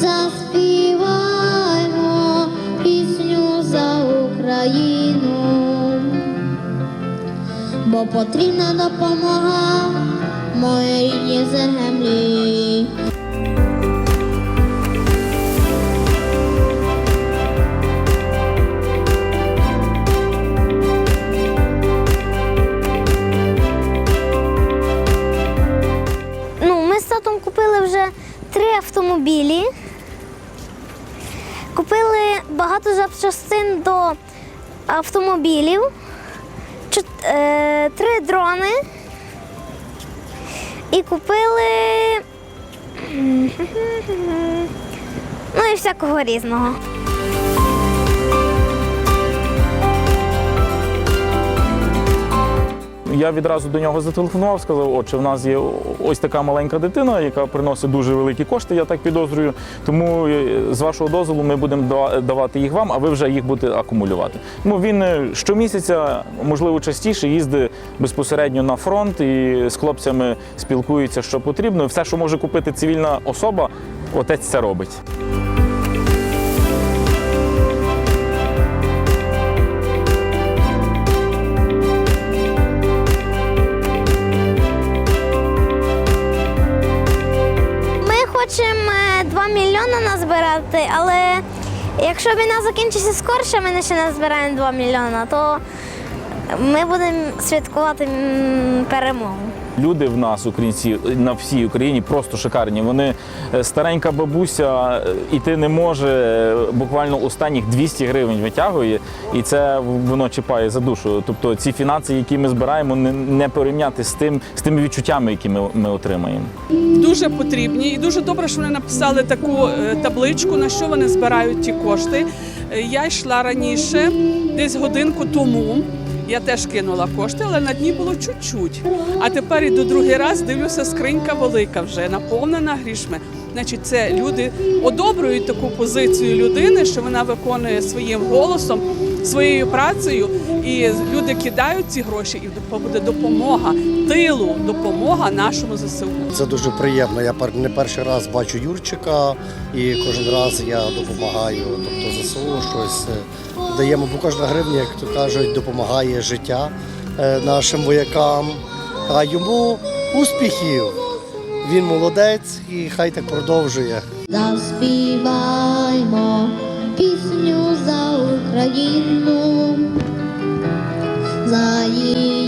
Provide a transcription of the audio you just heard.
заспіваймо пісню за Україну, бо потрібна допомога моїй рідній землі. Ну, купили вже три автомобілі. Купили багато запчастин до автомобілів, е, три дрони. І купили. Ну і всякого різного. Я відразу до нього зателефонував, сказав, отче, в нас є ось така маленька дитина, яка приносить дуже великі кошти, я так підозрюю. Тому е, з вашого дозволу ми будемо давати їх вам, а ви вже їх будете акумулювати. Тому він е, щомісяця, можливо, частіше їздить безпосередньо на фронт і з хлопцями спілкується, що потрібно. Все, що може купити цивільна особа, отець це робить. 2 мільйони назбирати, але якщо війна закінчиться скорше, ми ще не збираємо 2 мільйони, то ми будемо святкувати перемогу. Люди в нас, українці, на всій Україні просто шикарні. Вони е, старенька бабуся е, іти не може, е, буквально останніх 200 гривень витягує, і це воно чіпає за душу. Тобто ці фінанси, які ми збираємо, не, порівняти з тим, з тими відчуттями, які ми, ми отримаємо. дуже потрібні, і дуже добре, що вони написали таку табличку, на що вони збирають ті кошти. Я йшла раніше, десь годинку тому. Я теж кинула кошти, але на дні було чуть-чуть. А тепер іду другий раз, дивлюся, скринька велика вже наповнена грішми. Значить, це люди одобрюють таку позицію людини, що вона виконує своїм голосом, своєю працею, і люди кидають ці гроші, і буде допомога тилу, допомога нашому ЗСУ. Це дуже приємно. Я не перший раз бачу Юрчика, і кожен раз я допомагаю. Тобто ЗСУ щось е, даємо, бо кожна гривня, як то кажуть, допомагає життя е, нашим воякам. А йому успіхів. Він молодець і хай так продовжує. Заспіваймо пісню за Україну, за її.